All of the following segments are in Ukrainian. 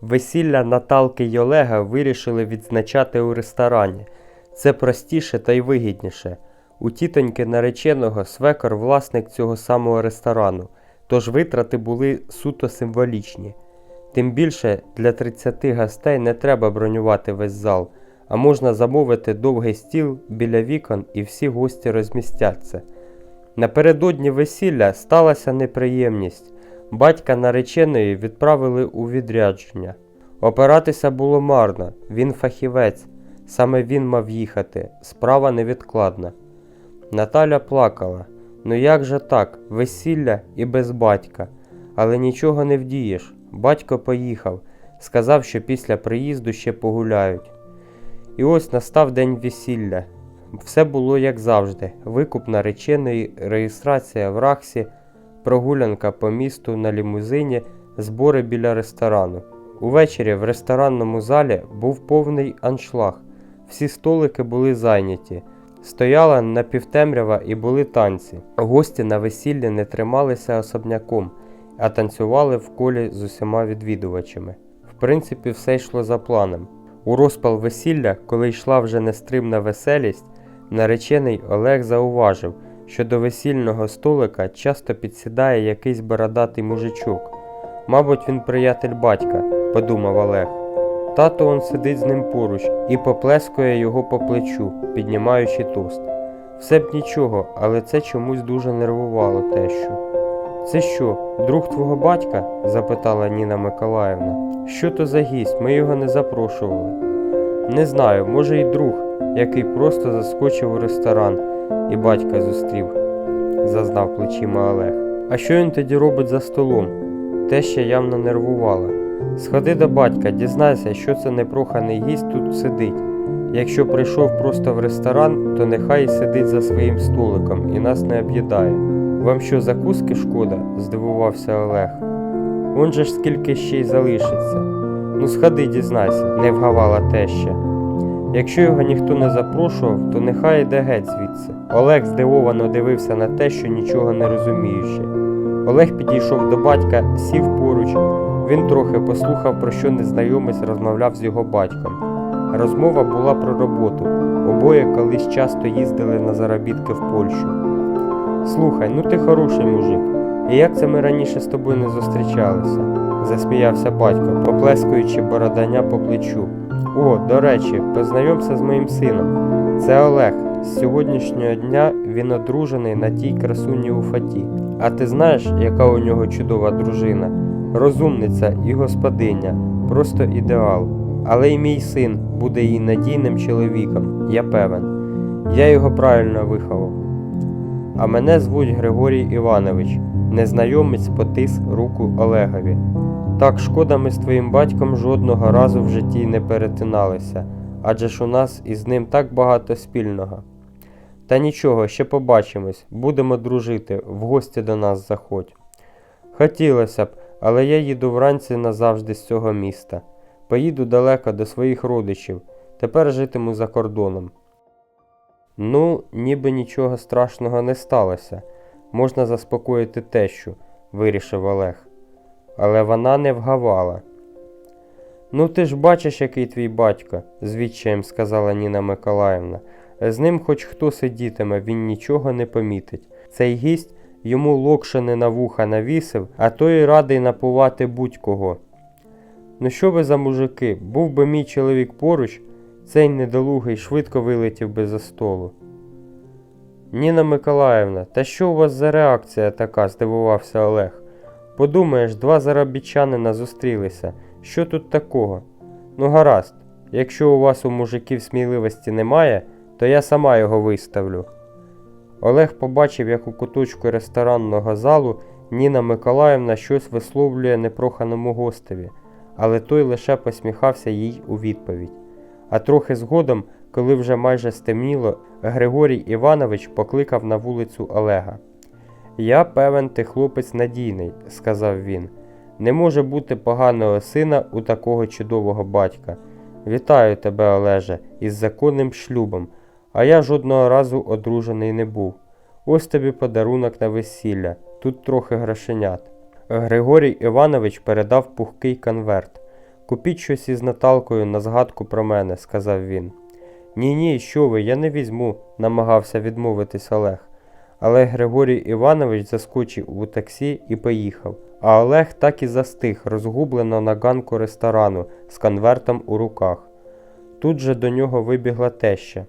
Весілля Наталки й Олега вирішили відзначати у ресторані. Це простіше та й вигідніше. У тітоньки нареченого свекор власник цього самого ресторану, тож витрати були суто символічні. Тим більше для 30 гостей не треба бронювати весь зал, а можна замовити довгий стіл біля вікон і всі гості розмістяться. Напередодні весілля сталася неприємність. Батька нареченої відправили у відрядження. Опиратися було марно, він фахівець, саме він мав їхати, справа невідкладна. Наталя плакала. Ну як же так, весілля і без батька. Але нічого не вдієш. Батько поїхав, сказав, що після приїзду ще погуляють. І ось настав день весілля. Все було як завжди: викуп нареченої, реєстрація в Рахсі, прогулянка по місту на лімузині, збори біля ресторану. Увечері в ресторанному залі був повний аншлаг. Всі столики були зайняті. Стояла напівтемрява і були танці. Гості на весіллі не трималися особняком, а танцювали в колі з усіма відвідувачами. В принципі, все йшло за планом. У розпал весілля, коли йшла вже нестримна веселість, наречений Олег зауважив, що до весільного столика часто підсідає якийсь бородатий мужичок. Мабуть, він приятель батька, подумав Олег. Тато он сидить з ним поруч і поплескує його по плечу, піднімаючи тост. Все б нічого, але це чомусь дуже нервувало тещу. Це що, друг твого батька? запитала Ніна Миколаївна. Що то за гість? Ми його не запрошували. Не знаю, може й друг, який просто заскочив у ресторан і батька зустрів, зазнав плечима Олег. А що він тоді робить за столом? Теща явно нервувала. Сходи до батька, дізнайся, що це непроханий гість тут сидить. Якщо прийшов просто в ресторан, то нехай сидить за своїм столиком і нас не об'їдає. Вам що, закуски шкода? здивувався Олег. Он же ж скільки ще й залишиться. Ну сходи, дізнайся, не вгавала теща. Якщо його ніхто не запрошував, то нехай йде геть звідси. Олег здивовано дивився на те, що нічого не розуміючи. Олег підійшов до батька, сів поруч. Він трохи послухав, про що незнайомець розмовляв з його батьком. Розмова була про роботу. Обоє колись часто їздили на заробітки в Польщу. Слухай, ну ти хороший мужик. І як це ми раніше з тобою не зустрічалися? Засміявся батько, поплескуючи бородання по плечу. О, до речі, познайомся з моїм сином. Це Олег. З сьогоднішнього дня він одружений на тій красуні у фаті. А ти знаєш, яка у нього чудова дружина? Розумниця і господиня, просто ідеал. Але й мій син буде їй надійним чоловіком, я певен. Я його правильно виховав. А мене звуть Григорій Іванович. Незнайомець потис руку Олегові. Так шкода, ми з твоїм батьком жодного разу в житті не перетиналися, адже ж у нас із ним так багато спільного. Та нічого, ще побачимось, будемо дружити, в гості до нас заходь. Хотілося б, але я їду вранці назавжди з цього міста. Поїду далеко до своїх родичів, тепер житиму за кордоном. Ну, ніби нічого страшного не сталося. Можна заспокоїти тещу, вирішив Олег. Але вона не вгавала. Ну, ти ж бачиш, який твій батько, з відчаєм сказала Ніна Миколаївна. З ним хоч хто сидітиме, він нічого не помітить. Цей гість йому локшини на вуха навісив, а той радий напувати будь-кого. Ну що ви за мужики? Був би мій чоловік поруч, цей недолугий швидко вилетів би за столу. Ніна Миколаївна, та що у вас за реакція така? здивувався Олег. Подумаєш, два заробітчанина зустрілися. Що тут такого? Ну гаразд, якщо у вас у мужиків сміливості немає, то я сама його виставлю. Олег побачив, як у куточку ресторанного залу Ніна Миколаївна щось висловлює непроханому гостеві, але той лише посміхався їй у відповідь. А трохи згодом, коли вже майже стемніло, Григорій Іванович покликав на вулицю Олега. Я певен, ти хлопець надійний, сказав він. Не може бути поганого сина у такого чудового батька. Вітаю тебе, Олеже, із законним шлюбом, а я жодного разу одружений не був. Ось тобі подарунок на весілля, тут трохи грошенят. Григорій Іванович передав пухкий конверт. Купіть щось із Наталкою на згадку про мене, сказав він. Ні, ні, що ви, я не візьму, намагався відмовитись Олег. Але Григорій Іванович заскочив у таксі і поїхав. А Олег так і застиг, розгублено на ганку ресторану з конвертом у руках. Тут же до нього вибігла теща.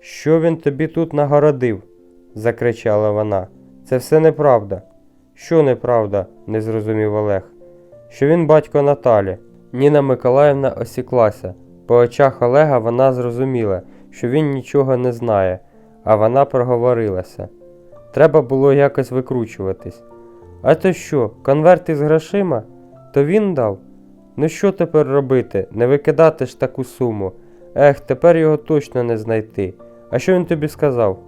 Що він тобі тут нагородив? закричала вона. Це все неправда. Що неправда? не зрозумів Олег. Що він батько Наталі. Ніна Миколаївна осіклася. По очах Олега вона зрозуміла, що він нічого не знає, а вона проговорилася. Треба було якось викручуватись. А то що, конверт із грошима? То він дав? Ну що тепер робити? Не викидати ж таку суму. Ех, тепер його точно не знайти. А що він тобі сказав?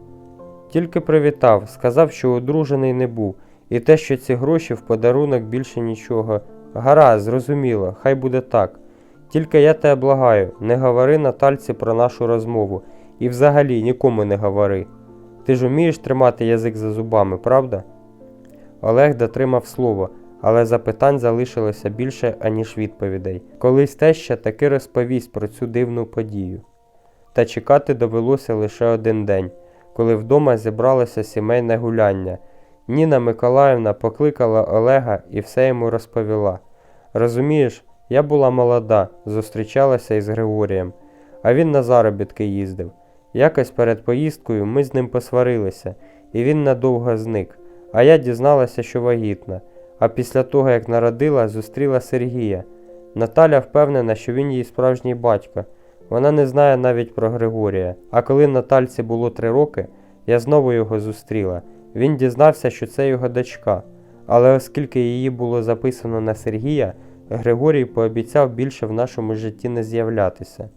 Тільки привітав, сказав, що одружений не був, і те, що ці гроші в подарунок більше нічого. Гаразд, зрозуміло, хай буде так. Тільки я тебе благаю, не говори Натальці про нашу розмову і взагалі нікому не говори. Ти ж умієш тримати язик за зубами, правда? Олег дотримав слово, але запитань залишилося більше, аніж відповідей. Колись теща таки розповість про цю дивну подію. Та чекати довелося лише один день, коли вдома зібралося сімейне гуляння. Ніна Миколаївна покликала Олега і все йому розповіла. Розумієш, я була молода, зустрічалася із Григорієм, а він на заробітки їздив. Якось перед поїздкою ми з ним посварилися, і він надовго зник. А я дізналася, що вагітна. А після того, як народила, зустріла Сергія. Наталя впевнена, що він її справжній батько. Вона не знає навіть про Григорія. А коли Натальці було три роки, я знову його зустріла. Він дізнався, що це його дочка. Але оскільки її було записано на Сергія, Григорій пообіцяв більше в нашому житті не з'являтися.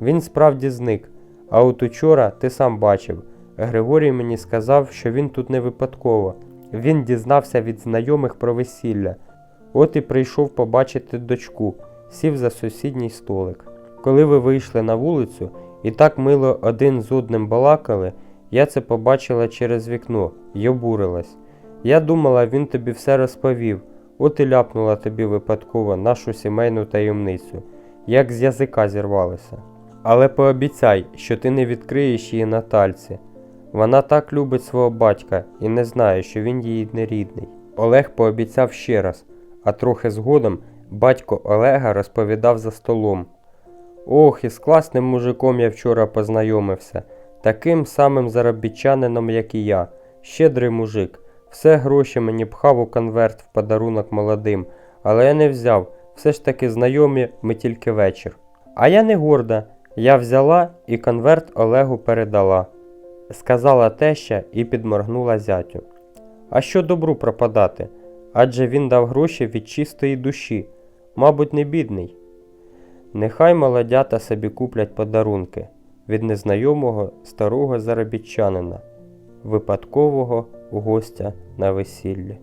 Він справді зник, а от учора ти сам бачив. Григорій мені сказав, що він тут не випадково. Він дізнався від знайомих про весілля. От і прийшов побачити дочку, сів за сусідній столик. Коли ви вийшли на вулицю і так мило один з одним балакали, я це побачила через вікно й обурилась. Я думала, він тобі все розповів, от і ляпнула тобі випадково нашу сімейну таємницю, як з язика зірвалася. Але пообіцяй, що ти не відкриєш її Натальці. Вона так любить свого батька і не знає, що він її не рідний. Олег пообіцяв ще раз, а трохи згодом батько Олега розповідав за столом. Ох, із класним мужиком я вчора познайомився, таким самим заробітчанином, як і я, щедрий мужик. Все гроші мені пхав у конверт в подарунок молодим, але я не взяв, все ж таки знайомі ми тільки вечір. А я не горда, я взяла і конверт Олегу передала, сказала теща і підморгнула зятю. А що добру пропадати? Адже він дав гроші від чистої душі, мабуть, не бідний. Нехай молодята собі куплять подарунки від незнайомого старого заробітчанина, випадкового гостя на весіллі.